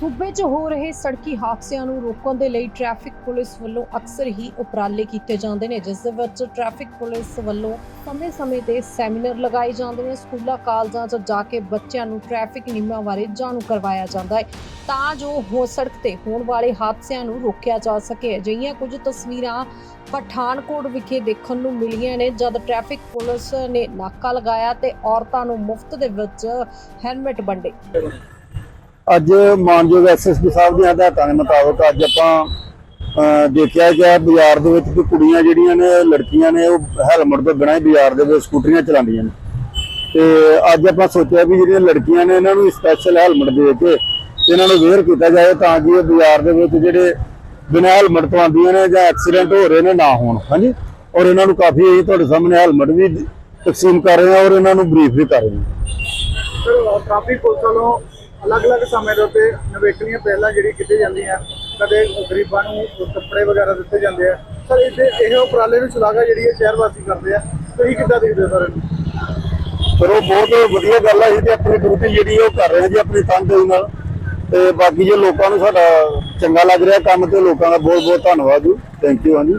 ਸੂਬੇ 'ਚ ਹੋ ਰਹੇ ਸੜਕੀ ਹਾਦਸਿਆਂ ਨੂੰ ਰੋਕਣ ਦੇ ਲਈ ਟ੍ਰੈਫਿਕ ਪੁਲਿਸ ਵੱਲੋਂ ਅਕਸਰ ਹੀ ਉਪਰਾਲੇ ਕੀਤੇ ਜਾਂਦੇ ਨੇ, ਜਿਸ ਦੇ ਵਿੱਚ ਟ੍ਰੈਫਿਕ ਪੁਲਿਸ ਵੱਲੋਂ ਸਮੇਂ-ਸਮੇਂ ਤੇ ਸੈਮੀਨਾਰ ਲਗਾਏ ਜਾਂਦੇ ਨੇ, ਸਕੂਲਾਂ, ਕਾਲਜਾਂ 'ਚ ਜਾ ਕੇ ਬੱਚਿਆਂ ਨੂੰ ਟ੍ਰੈਫਿਕ ਨਿਯਮਾਂ ਬਾਰੇ ਜਾਣੂ ਕਰਵਾਇਆ ਜਾਂਦਾ ਹੈ ਤਾਂ ਜੋ ਹੋ ਸੜਕ ਤੇ ਹੋਣ ਵਾਲੇ ਹਾਦਸਿਆਂ ਨੂੰ ਰੋਕਿਆ ਜਾ ਸਕੇ। ਅਜਿਹੀਆਂ ਕੁਝ ਤਸਵੀਰਾਂ ਪਠਾਨਕੋਟ ਵਿਖੇ ਦੇਖਣ ਨੂੰ ਮਿਲੀਆਂ ਨੇ, ਜਦ ਟ੍ਰੈਫਿਕ ਪੁਲਿਸ ਨੇ ਨਾਕਾ ਲਗਾਇਆ ਤੇ ਔਰਤਾਂ ਨੂੰ ਮੁਫਤ ਦੇ ਵਿੱਚ ਹੈਲਮਟ ਵੰਡੇ। ਅੱਜ ਮਾਨਯੋਗ ਐਸਐਸਪੀ ਸਾਹਿਬ ਦੀਆਂ ਹਦਾਇਤਾਂ ਦੇ ਮੁਤਾਬਕ ਅੱਜ ਆਪਾਂ ਦੇਖਿਆ ਗਿਆ ਬਾਜ਼ਾਰ ਦੇ ਵਿੱਚ ਕਿ ਕੁੜੀਆਂ ਜਿਹੜੀਆਂ ਨੇ, ਲੜਕੀਆਂ ਨੇ, ਉਹ ਹੈਲਮਟ ਤੋਂ ਬਿਨਾਂ ਹੀ ਬਾਜ਼ਾਰ ਦੇ ਵਿੱਚ ਸਕੂਟਰੀਆਂ ਚਲਾਉਂਦੀਆਂ ਨੇ। ਤੇ ਅੱਜ ਆਪਾਂ ਸੋਚਿਆ ਵੀ ਜਿਹੜੀਆਂ ਲੜਕੀਆਂ ਨੇ, ਇਹਨਾਂ ਨੂੰ ਸਪੈਸ਼ਲ ਹੈਲਮਟ ਦੇ ਕੇ ਇਹਨਾਂ ਨੂੰ ਵੇਅਰ ਕੀਤਾ ਜਾਏ ਤਾਂ ਕਿ ਇਹ ਬਾਜ਼ਾਰ ਦੇ ਵਿੱਚ ਜਿਹੜੇ ਬਿਨਾਂ ਹੈਲਮਟ ਤੋਂ ਆਉਂਦੀਆਂ ਨੇ ਜਾਂ ਐਕਸੀਡੈਂਟ ਹੋ ਰਹੇ ਨੇ, ਨਾ ਹੋਣ। ਹਾਂਜੀ? ਔਰ ਇਹਨਾਂ ਨੂੰ ਕਾਫੀ ਅਸੀਂ ਤੁਹਾਡੇ ਸਾਹਮਣੇ ਹੈਲਮਟ ਵੀ ਤਕਸੀਮ ਕਰ ਰਹੇ ਹਾਂ ਔਰ ਇਹਨਾਂ ਨੂੰ ਬਰੀਫ ਵੀ ਕਰ ਰਹੇ ਹਾਂ। ਸਰ ਟ੍ਰੈਫਿਕ ਪੁਲਿਸ ਵੱਲੋਂ ਅਲੱਗ-ਅਲੱਗ ਸਮੇਂ ਦੇ ਉੱਤੇ ਨਵੇਕਲੀਆਂ ਪਹਿਲਾਂ ਜਿਹੜੀ ਕੀਤੀ ਜਾਂਦੀਆਂ, ਕਦੇ ਗਰੀਬਾਂ ਨੂੰ ਕੱਪੜੇ ਵਗੈਰਾ ਦਿੱਤੇ ਜਾਂਦੇ ਆ। ਸਰ ਇਹਦੇ ਇਹ ਉਪਰਾਲੇ ਨੂੰ ਸ਼ਲਾਘਾ ਜਿਹੜੀ ਹੈ ਸ਼ਹਿਰ ਵਾਸੀ ਕਰਦੇ ਆ। ਤੁਸੀਂ ਕਿੱਦਾਂ ਦੇਖਦੇ ਹੋ ਸਰ? ਇਹਨੂੰ? ਪਰ ਉਹ ਬਹੁਤ ਵਧੀਆ ਗੱਲ ਹੈ ਜੀ ਤੇ ਆਪਣੀ ਡਿਊਟੀ ਜਿਹੜੀ ਉਹ ਕਰ ਰਹੇ ਜੀ, ਆਪਣੀ ਤਨਦੇਹੀ ਨਾਲ। ਤੇ ਬਾਕੀ ਜੇ ਲੋਕਾਂ ਨੂੰ ਸਾਡਾ ਚੰਗਾ ਲੱਗ ਰਿਹਾ ਕੰਮ, ਤੇ ਲੋਕਾਂ ਦਾ ਬਹੁਤ ਬਹੁਤ ਧੰਨਵਾਦ ਜੀ। ਥੈਂਕ ਯੂ ਹਾਂਜੀ।